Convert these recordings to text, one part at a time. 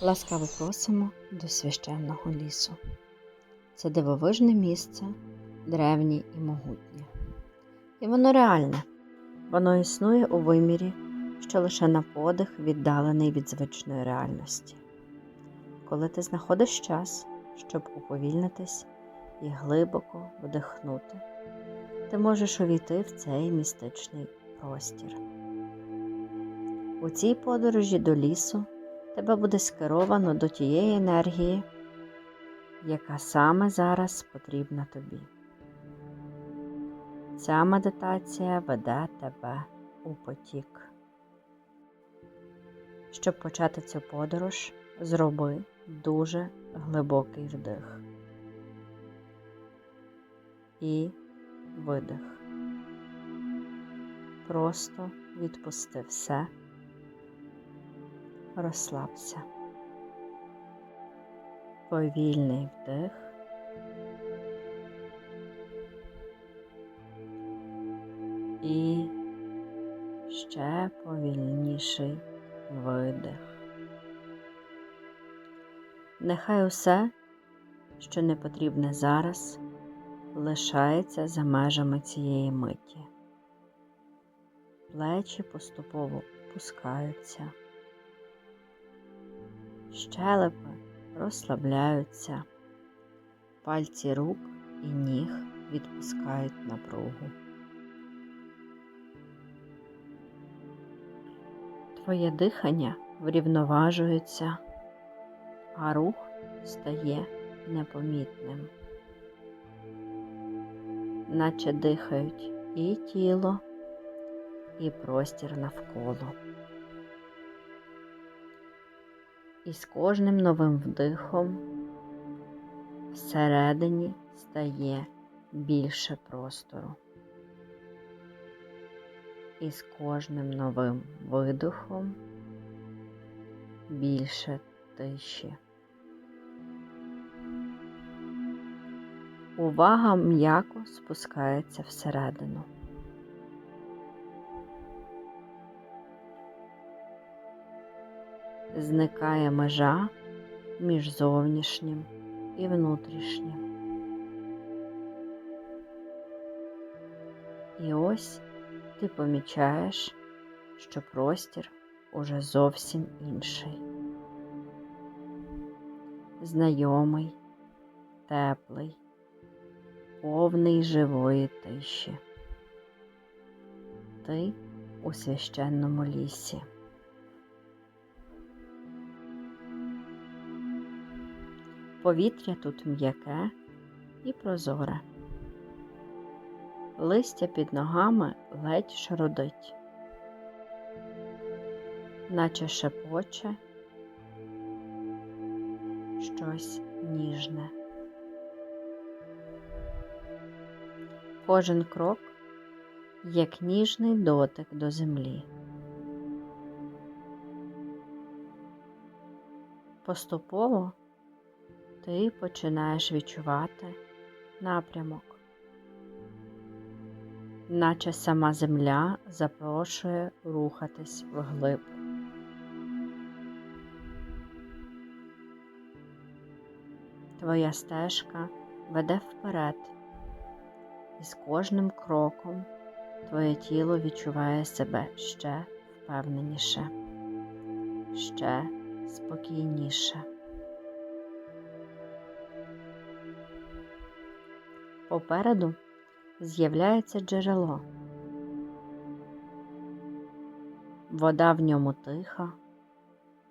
Ласкаво просимо до священного лісу. Це дивовижне місце, древнє і могутнє. І воно реальне. Воно існує у вимірі, що лише на подих віддалений від звичної реальності. Коли ти знаходиш час, щоб уповільнитись і глибоко вдихнути, ти можеш увійти в цей містичний простір. У цій подорожі до лісу тебе буде скеровано до тієї енергії, яка саме зараз потрібна тобі. Ця медитація веде тебе у потік. Щоб почати цю подорож, зроби дуже глибокий вдих і видих. Просто відпусти все розслабся. Повільний вдих. І ще повільніший видих. Нехай усе, що не потрібне зараз, лишається за межами цієї миті. Плечі поступово опускаються щелепи розслабляються, пальці рук і ніг відпускають напругу. Твоє дихання врівноважується, а рух стає непомітним, наче дихають і тіло, і простір навколо. І з кожним новим вдихом всередині стає більше простору. І з кожним новим видихом більше тиші. Увага м'яко спускається всередину. Зникає межа між зовнішнім і внутрішнім. І ось ти помічаєш, що простір уже зовсім інший, знайомий, теплий, повний живої тиші. Ти у священному лісі. Повітря тут м'яке і прозоре. Листя під ногами ледь шародить, наче шепоче щось ніжне. Кожен крок як ніжний дотик до землі. Поступово ти починаєш відчувати напрямок, наче сама земля запрошує рухатись вглиб. Твоя стежка веде вперед, і з кожним кроком твоє тіло відчуває себе ще впевненіше, ще спокійніше. Попереду з'являється джерело. Вода в ньому тиха,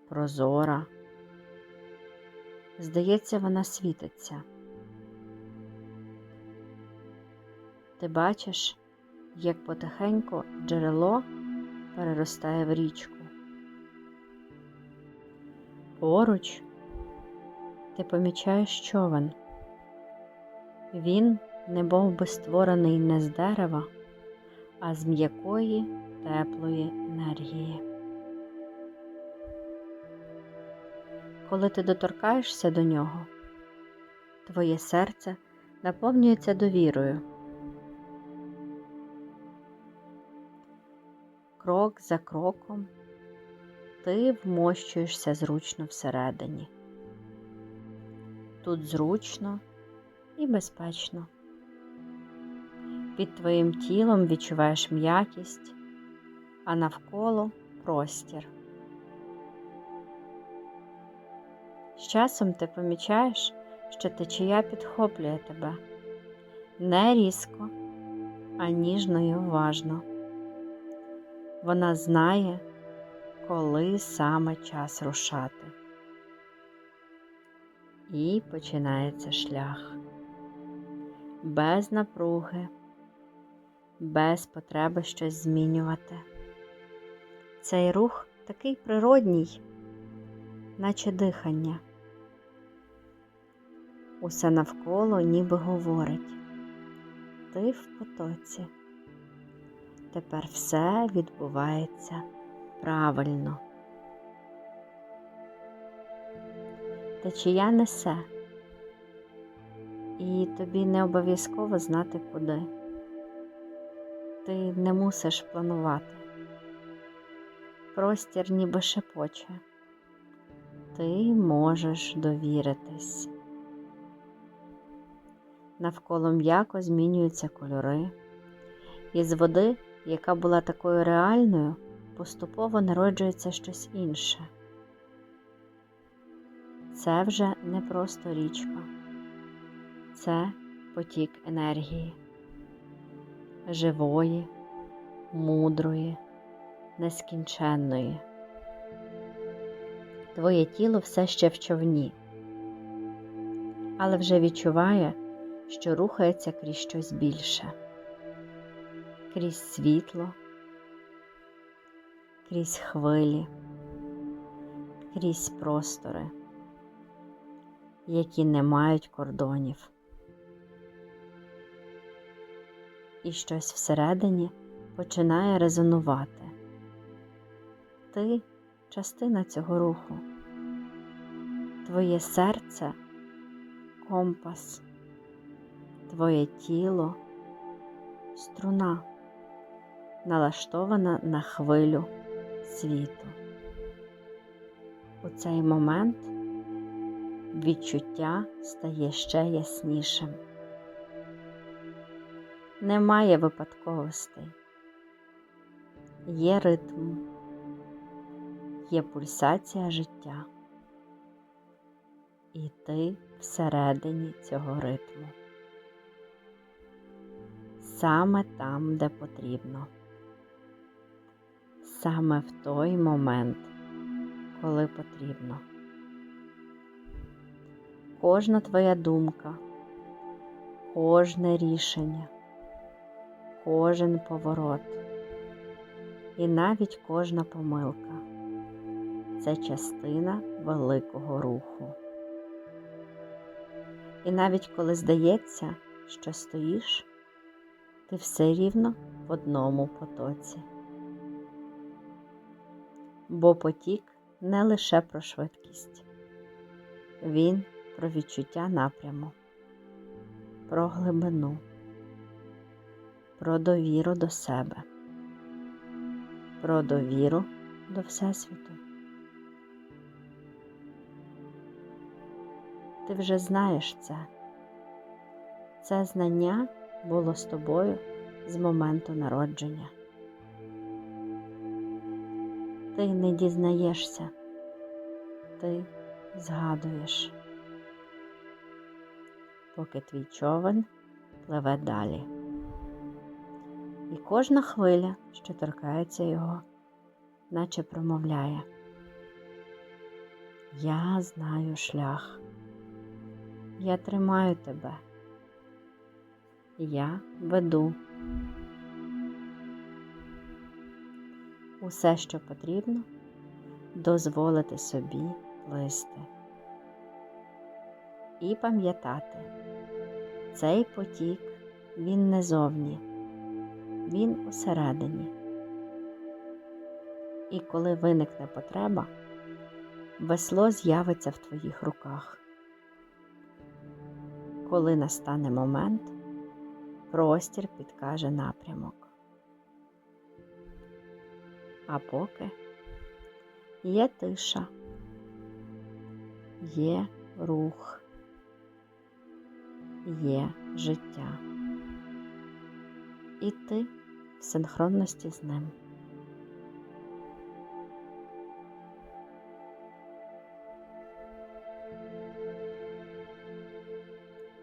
прозора. Здається, вона світиться. Ти бачиш, як потихеньку джерело переростає в річку. Поруч ти помічаєш човен. Він не був би створений не з дерева, а з м'якої теплої енергії. Коли ти доторкаєшся до нього, твоє серце наповнюється довірою. Крок за кроком ти вмощуєшся зручно всередині. Тут зручно і безпечно. Під твоїм тілом відчуваєш м'якість, а навколо простір. З часом ти помічаєш, що течія підхоплює тебе не різко, а ніжно і уважно. Вона знає, коли саме час рушати. І починається шлях без напруги, без потреби щось змінювати. Цей рух такий природній, наче дихання. Усе навколо ніби говорить ти в потоці. Тепер все відбувається правильно. Течія несе, і тобі не обов'язково знати куди. Ти не мусиш планувати. Простір ніби шепоче. Ти можеш довіритись. Навколо м'яко змінюються кольори. Із води, яка була такою реальною, поступово народжується щось інше. Це вже не просто річка, це потік енергії, живої, мудрої, нескінченної. Твоє тіло все ще в човні, але вже відчуває, що рухається крізь щось більше, крізь світло, крізь хвилі, крізь простори, які не мають кордонів. І щось всередині починає резонувати. Ти частина цього руху, твоє серце компас, твоє тіло струна, налаштована на хвилю світу. У цей момент відчуття стає ще яснішим. Немає випадковостей, є ритм, є пульсація життя, і ти всередині цього ритму, саме там, де потрібно, саме в той момент, коли потрібно. Кожна твоя думка, кожне рішення, кожен поворот і навіть кожна помилка це частина великого руху. І навіть коли здається, що стоїш, ти все рівно в одному потоці. Бо потік не лише про швидкість, він про відчуття напряму, про глибину, про довіру до себе, про довіру до Всесвіту. Ти вже знаєш це. Це знання було з тобою з моменту народження. Ти не дізнаєшся, ти згадуєш, поки твій човен пливе далі. І кожна хвиля, що торкається його, наче промовляє. Я знаю шлях. Я тримаю тебе. Я веду. Усе, що потрібно, дозволити собі плисти. І пам'ятати, цей потік він не зовні, він усередині. І коли виникне потреба, весло з'явиться в твоїх руках. Коли настане момент, простір підкаже напрямок. А поки Є тиша, є рух, є життя. І ти в синхронності з ним.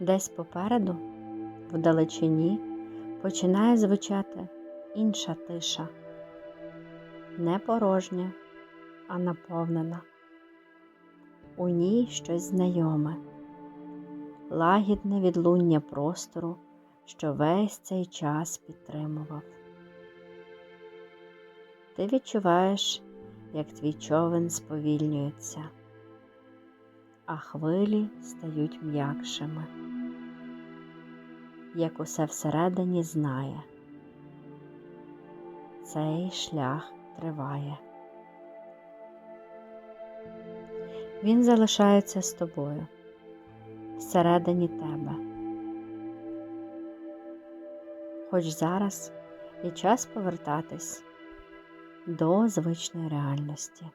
Десь попереду, вдалечині, починає звучати інша тиша, не порожня, а наповнена. У ній щось знайоме, лагідне відлуння простору, що весь цей час підтримував. Ти відчуваєш, як твій човен сповільнюється, а хвилі стають м'якшими, як усе всередині знає. Цей шлях триває. Він залишається з тобою всередині тебе. Хоч зараз і час повертатись до звичної реальності.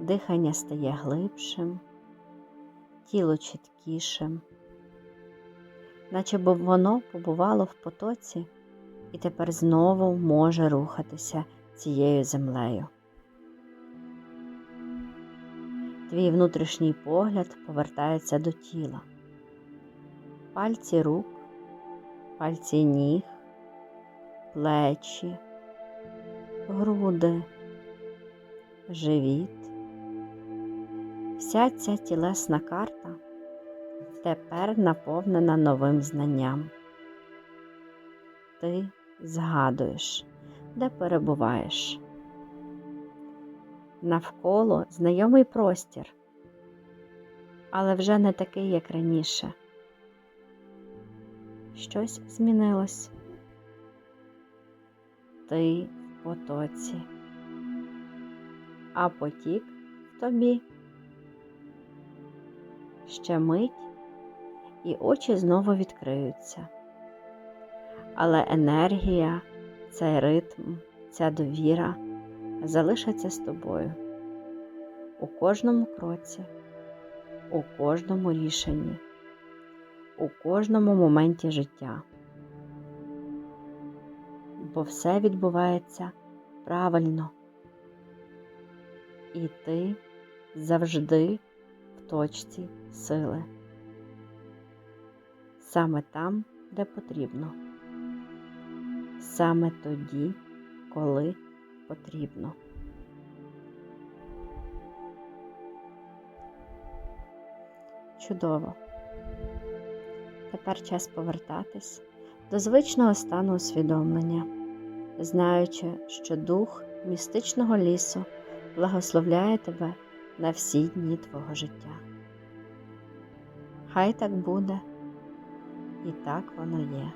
Дихання стає глибшим, тіло чіткішим, наче б воно побувало в потоці і тепер знову може рухатися цією землею. Твій внутрішній погляд повертається до тіла, пальці рук, пальці ніг, плечі, груди, живіт. Вся ця тілесна карта тепер наповнена новим знанням. Ти згадуєш, де перебуваєш. Навколо знайомий простір, але вже не такий, як раніше. Щось змінилось. Ти потоці, а потік в тобі. Ще мить, і очі знову відкриються. Але енергія, цей ритм, ця довіра залишаться з тобою у кожному кроці, у кожному рішенні, у кожному моменті життя. Бо все відбувається правильно, і ти завжди в точці сили, саме там, де потрібно, саме тоді, коли потрібно. Чудово. Тепер час повертатись до звичного стану усвідомлення, знаючи, що дух містичного лісу благословляє тебе на всі дні твого життя. Хай так буде, і так воно є.